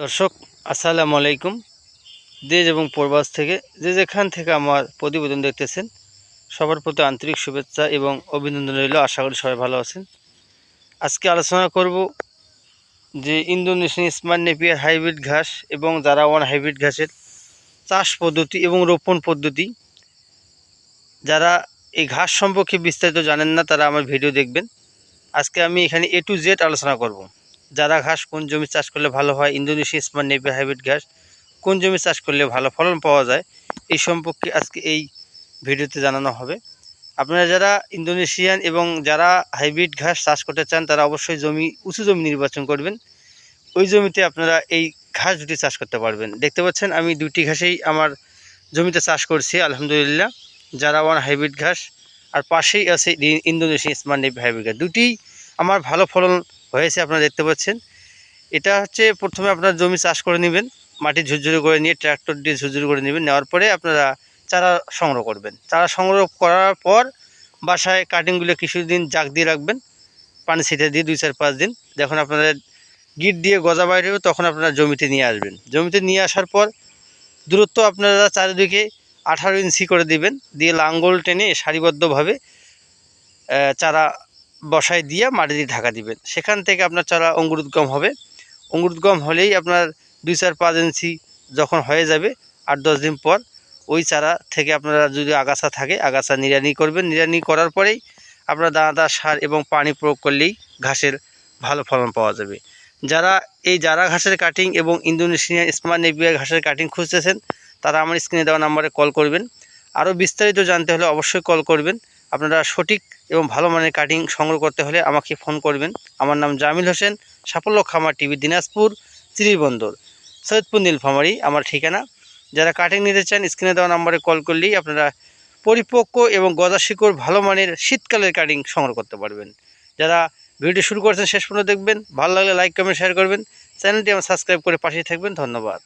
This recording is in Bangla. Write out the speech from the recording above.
দর্শক, আসসালামু আলাইকুম। দেশ এবং প্রবাস থেকে যে যেখান থেকে আমার প্রতিবেদন দেখতেছেন, সবার প্রতি আন্তরিক শুভেচ্ছা এবং অভিনন্দন রইল। আশা করি সবাই ভালো আছেন। আজকে আলোচনা করব যে ইন্দোনেশিয়ান স্মার্ট নেপিয়ার হাইব্রিড ঘাস এবং যারা ওয়ান হাইব্রিড ঘাসের চাষ পদ্ধতি এবং রোপণ পদ্ধতি, যারা এই ঘাস সম্পর্কে বিস্তারিত জানেন না, তারা আমার ভিডিও দেখবেন। আজকে আমি এখানে এ টু জেড আলোচনা করব। যারা ঘাস, কোন জমি চাষ করলে ভালো হয়? ইন্দোনেশিয়া স্মার্ট নেপিয়ার হাইব্রিড ঘাস, কোন জমি চাষ করলে ভালো ফলন পাওয়া যায়? এই সম্পর্কে আজকে এই ভিডিওতে জানানো হবে। আপনারা যারা ইন্দোনেশিয়ান এবং যারা হাইব্রিড ঘাস চাষ করতে চান, তারা অবশ্যই জমি, উঁচু জমি নির্বাচন করবেন। ওই জমিতে আপনারা এই ঘাস দুটি চাষ করতে পারবেন। দেখতে পাচ্ছেন, আমি দুটি ঘাসেই আমার জমিতে চাষ করছি, আলহামদুলিল্লাহ। যারা ওয়ান হাইব্রিড ঘাস, আর পাশেই আছে ই- ইন্দোনেশিয়ান স্মার্ট নেপি হাইব্রিড ঘাস। দুটি আমার ভালো ফলন হয়েছে আপনারা দেখতে পাচ্ছেন। এটা হচ্ছে প্রথমে আপনার জমি চাষ করে নেবেন, মাটি ঝুরঝুরি করে নিয়ে ট্র্যাক্টর দিয়ে ঝুরঝুরি করে নেবেন, নেওয়ার পরে আপনারা চারা সংগ্রহ করবেন। চারা সংগ্রহ করার পর বাসায় কাটিংগুলো কিছুদিন জাগ দিয়ে রাখবেন, পানি ছিটে দিয়ে দুই চার পাঁচ দিন। যখন আপনাদের গিট দিয়ে গজা বাইরে হবে, তখন আপনারা জমিতে নিয়ে আসবেন। জমিতে নিয়ে আসার পর দূরত্ব আপনারা চারিদিকে আঠারো ইঞ্চি করে দিবেন, দিয়ে লাঙ্গল টেনে সারিবদ্ধভাবে চারা বসায় দিয়ে মাটি দিয়ে ঢাকা দিবেন। সেখান থেকে আপনার চারা অঙ্কুরোদ্গম হবে। অঙ্কুরোদ্গম হলেই আপনার দুই চার পাঁচ ইঞ্চি যখন হয়ে যাবে, আট দশ দিন পর ওই চারা থেকে আপনারা যদি আগাছা থাকে, আগাছা নিড়ানি করবেন। নিড়ানি করার পরেই আপনারা দানাদার সার এবং পানি প্রয়োগ করলেই ঘাসের ভালো ফলন পাওয়া যাবে। যারা এই জারা ঘাসের কাটিং এবং ইন্দোনেশিয়ান স্মার্ট নেপিয়ার ঘাসের কাটিং খুঁজতেছেন, তারা আমার স্ক্রিনে দেওয়া নাম্বারে কল করবেন। আরও বিস্তারিত জানতে হলে অবশ্যই কল করবেন। আপনারা সঠিক এবং ভালো মানের কাটিং সংগ্রহ করতে হলে আমাকে ফোন করবেন। আমার নাম জামিল হোসেন, সাফল্য খামার টিভি দিনাজপুর চিরিবন্দর সৈয়দপুর নীলফামারি, আমার ঠিকানা। যারা কাটিং নিতে চান স্ক্রিনে দেওয়া নাম্বারে কল করলেই আপনারা পরিপক্ক এবং গজা শিকড় ভালো মানের শীতকালের কাটিং সংগ্রহ করতে পারবেন। যারা ভিডিও শুরু করছেন, শেষ পর্যন্ত দেখবেন। ভালো লাগলে লাইক কমেন্ট শেয়ার করবেন। চ্যানেলটি আমার সাবস্ক্রাইব করে পাশেই থাকবেন। ধন্যবাদ।